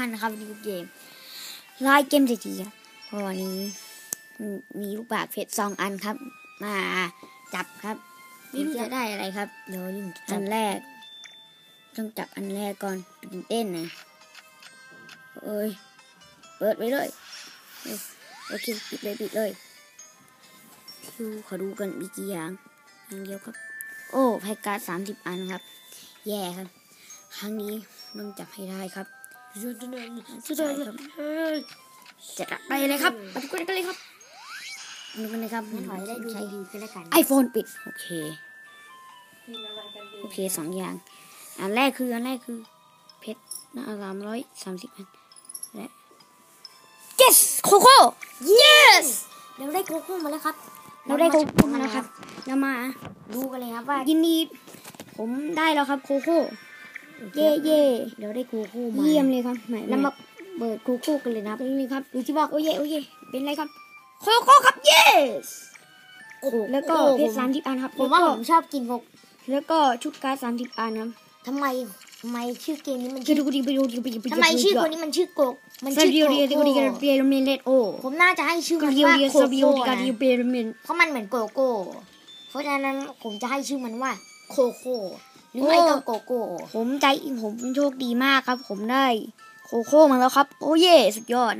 ท่านนะครับวิดีโอเกมไลน์เกมเศรษฐีครับเพราะวันนี้ มีลูกบาศก์เพชรสองอันครับ มาจับครับไม่รู้จะได้อะไรครับ เดี๋ยวอันแรก ต้องจับอันแรกก่อนตื่นเต้นนะเอ้ยเปิดไว้เลยเอ้ยโอเคปิดเลยปิดเลยดูขอดูกันมีกี่อย่างอย่างเดียวครับ โอ้ไพ่การ์ดสามสิบอันครับ แย่ครับ ครั้งนี้ต้องจับให้ได้ครับ สุดยอดสุดยอดครับเฮ้ยจัดไปเลยครับไปดูกันเลยครับดูกันเลยครับงั้นขอให้ได้ดูดีๆก็แล้วกันไอโฟนปิด โอเค โอเคสองอย่าง อันแรกคือ อันแรกคือ เพชรนะสามร้อยสามสิบอันและ yes โคโค่ yes เราได้โกโก้มาแล้วครับ เราได้โคโค่มาแล้วครับเรามาดูกันเลยครับว่ายินดี ผมได้แล้วครับโคโค่ เย่เย่เราได้โกโก้มาเยี่ยมเลยครับไหนแล้วมามาเปิดโกโก้กันเลยนะครับนี่ครับดูที่บอกโอ้เย่โอ้เย่เป็นไรครับโคโค่ครับ yes โอ้โหแล้วก็โอ้โหเพชรสามสิบอันครับผมว่าแล้วผก็มชอบกินโกแล้วก็ชุดการ์ดสามสิบอันครับทำไมทำไมชื่อเกมนี้มันคือชื่อดูดีไปดูดีไปดูทำไมชื่อคนนี้มันชื่อโกมันซาชื่อบิโอโกเรียเรียโก้เรียเรียเมเลตโอผมน่าจะให้ชื่อมันเรียว่าเรียโกซาบิโอโก้กานะดิเปรเมนเพราะมันเหมือนโกโก้เพราะฉะนั้นผมจะให้ชื่อมันว่าโคโค่ หรือไม่ก็โกโก้ ผมใจผมโชคดีมากครับ ผมได้โคโค่มาแล้วครับ โอ้เย่สุดยอด